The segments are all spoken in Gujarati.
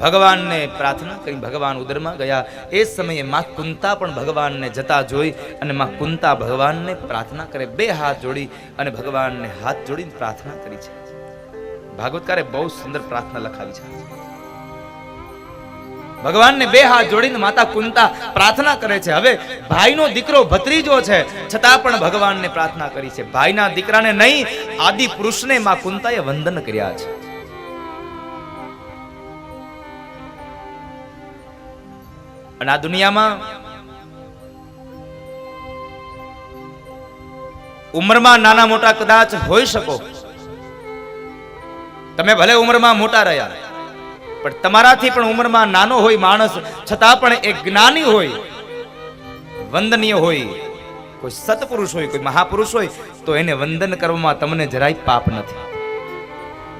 ભગવાનને પ્રાર્થના કરી ભગવાન ઉદરમાં ગયા. એ સમયે માં કુંતા પણ ભગવાનને જતા જોઈ અને માં કુંતા ભગવાનને પ્રાર્થના કરે બે હાથ જોડી અને ભગવાનને હાથ જોડીને પ્રાર્થના કરી છે. ભાગવતકારે બહુ સુંદર પ્રાર્થના લખાવી છે. ભગવાનને બે હાથ જોડીને માતા કુંતા પ્રાર્થના કરે છે. હવે ભાઈનો દીકરો ભત્રીજો છે, છતાં પણ ભગવાનને પ્રાર્થના કરી છે. ભાઈના દીકરાને નહીં, આદિ પુરુષને માં કુંતાએ વંદન કર્યા છે. અને આ દુનિયામાં ઉંમરમાં નાના મોટા કદાચ હોઈ શકો. તમે ભલે ઉંમરમાં મોટા રહ્યા. પણ તમારાથી પણ ઉંમરમાં નાનો હોય માણસ, છતાં પણ એક જ્ઞાની હોય, વંદનીય હોય, કોઈ સત્પુરુષ હોય, કોઈ મહાપુરુષ હોય, તો એને વંદન કરવામાં તમને જરાય પાપ નથી.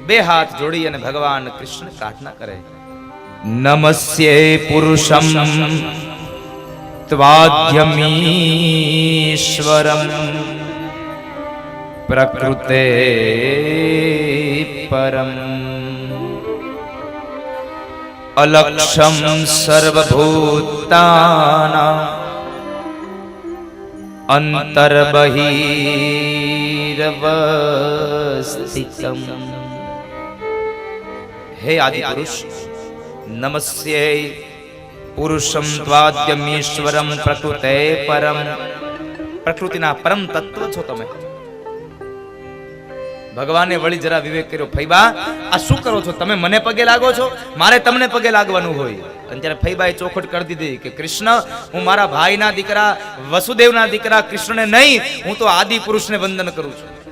બે હાથ જોડી અને ભગવાન કૃષ્ણ પ્રાર્થના કરે, નમસ્યે પુરુષમ ત્વાદ્યમીશ્વરમ પ્રકૃતે પરમ. અલક્ષમ સર્વભૂતાના અંતર્બહિરવસ્થિતમ હે આદિ પુરુષ નમસ્યે પુરુષમ દ્વાદ્યમીશ્વરમ પ્રકૃતે પરમ પ્રકૃતિના પરમ તત્વ છો તમે ભગવાને વળી જરા વિવેક કર્યો, ફૈબા, આ શું કરો છો? તમે મને પગે લાગો છો? મારે તમને પગે લાગવાનું હોય. અને ત્યારે ફૈબાએ ચોખટ કરી દીધી કે, કૃષ્ણ, હું મારા ભાઈના દીકરા, વસુદેવના દીકરા કૃષ્ણને નહીં, હું તો આદિ પુરુષને વંદન કરું છું.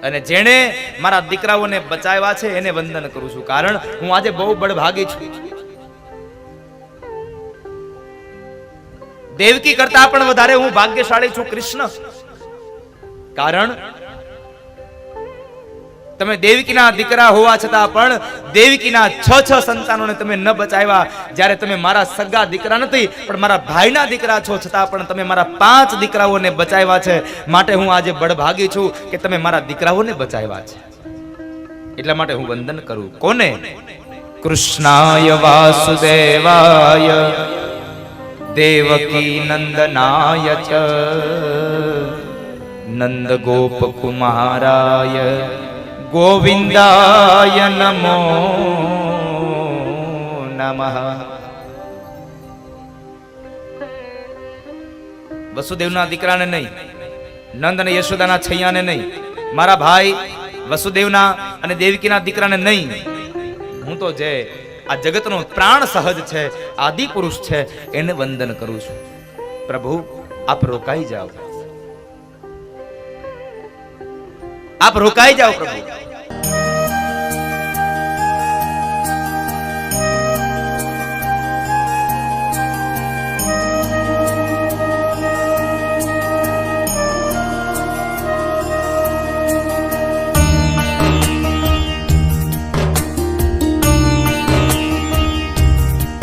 અને જેણે મારા દીકરાઓને બચાવ્યા છે, એને વંદન કરું છું. કારણ હું આજે બહુ બળભાગી છું. દેવકી કરતા પણ વધારે હું ભાગ્યશાળી છું, કૃષ્ણ. કારણ, તમે દેવકીના દીકરા હોવા છતાં પણ દેવકીના છ છ સંતાનોને તમે ન બચાવ્યા જ્યારે તમે મારા સગા દીકરા નથી, પણ મારા ભાઈના દીકરા છો છતાં પણ તમે મારા પાંચ દીકરાઓને બચાવ્યા છે. માટે હું આજે બળભાગી છું કે તમે મારા દીકરાઓને બચાવ્યા છે. એટલા માટે હું વંદન કરું. કોને? કૃષ્ણાય વાસુદેવાય, દેવકી નંદનાય ચ. નંદ ગોપ કુમારાય ગોવિંદાય નમો નમઃ વસુદેવના દીકરાને નહીં નંદ અને યશોદાના છૈયાને નહીં મારા ભાઈ વસુદેવના અને દેવકીના દીકરાને નહીં હું તો જે આ જગતનો પ્રાણ સહજ છે આદિ પુરુષ છે એને વંદન કરું છું પ્રભુ આપ રોકાઈ જાઓ આપ રોકાઈ જાઓ પ્રભુ.